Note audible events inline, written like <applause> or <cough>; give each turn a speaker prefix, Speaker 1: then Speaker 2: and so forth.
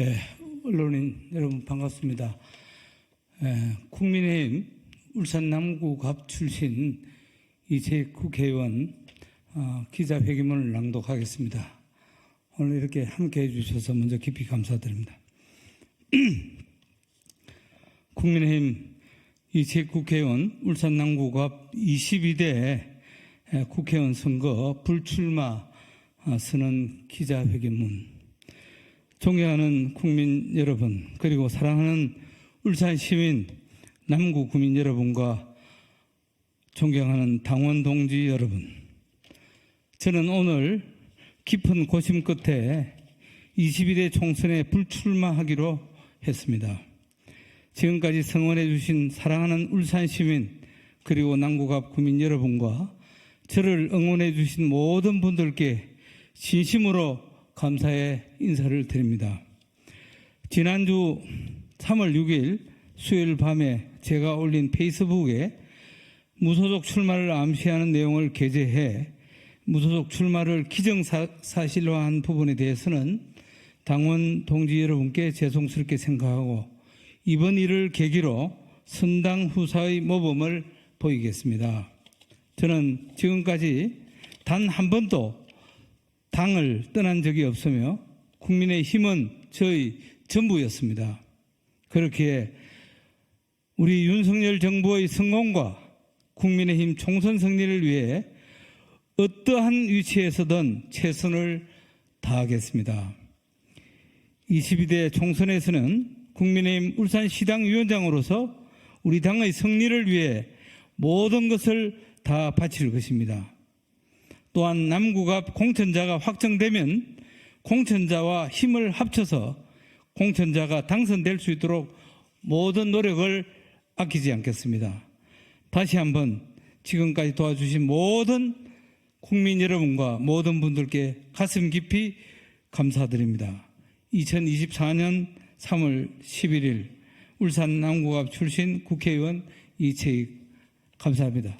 Speaker 1: 예, 언론인 여러분 반갑습니다. 예, 국민의힘 울산 남구갑 출신 이채익 국회의원 어, 기자회견문을 낭독하겠습니다. 오늘 이렇게 함께 해 주셔서 먼저 깊이 감사드립니다. <clears throat> 국민의힘 이채익 국회의원 울산 남구갑 22대 국회의원 선거 불출마 어, 선언 기자회견문 존경하는 국민 여러분, 그리고 사랑하는 울산 시민, 남구 구민 여러분과 존경하는 당원 동지 여러분. 저는 오늘 깊은 고심 끝에 21대 총선에 불출마하기로 했습니다. 지금까지 성원해 주신 사랑하는 울산 시민, 그리고 남구갑 구민 여러분과 저를 응원해 주신 모든 분들께 진심으로 감사의 인사를 드립니다. 지난주 3월 6일 수요일 밤에 제가 올린 페이스북에 무소속 출마를 암시하는 내용을 게재해 무소속 출마를 기정사실화한 부분에 대해서는 당원 동지 여러분께 죄송스럽게 생각하고 이번 일을 계기로 선당 후사의 모범을 보이겠습니다. 저는 지금까지 단 한 번도 당을 떠난 적이 없으며 국민의 힘은 저희 전부였습니다. 그렇기에 우리 윤석열 정부의 성공과 국민의힘 총선 승리를 위해 어떠한 위치에서든 최선을 다하겠습니다. 22대 총선에서는 국민의힘 울산시당 위원장으로서 우리 당의 승리를 위해 모든 것을 다 바칠 것입니다. 또한 남구갑 공천자가 확정되면 공천자와 힘을 합쳐서 공천자가 당선될 수 있도록 모든 노력을 아끼지 않겠습니다. 다시 한번 지금까지 도와주신 모든 국민 여러분과 모든 분들께 가슴 깊이 감사드립니다. 2024년 3월 11일 울산 남구갑 출신 국회의원 이채익 감사합니다.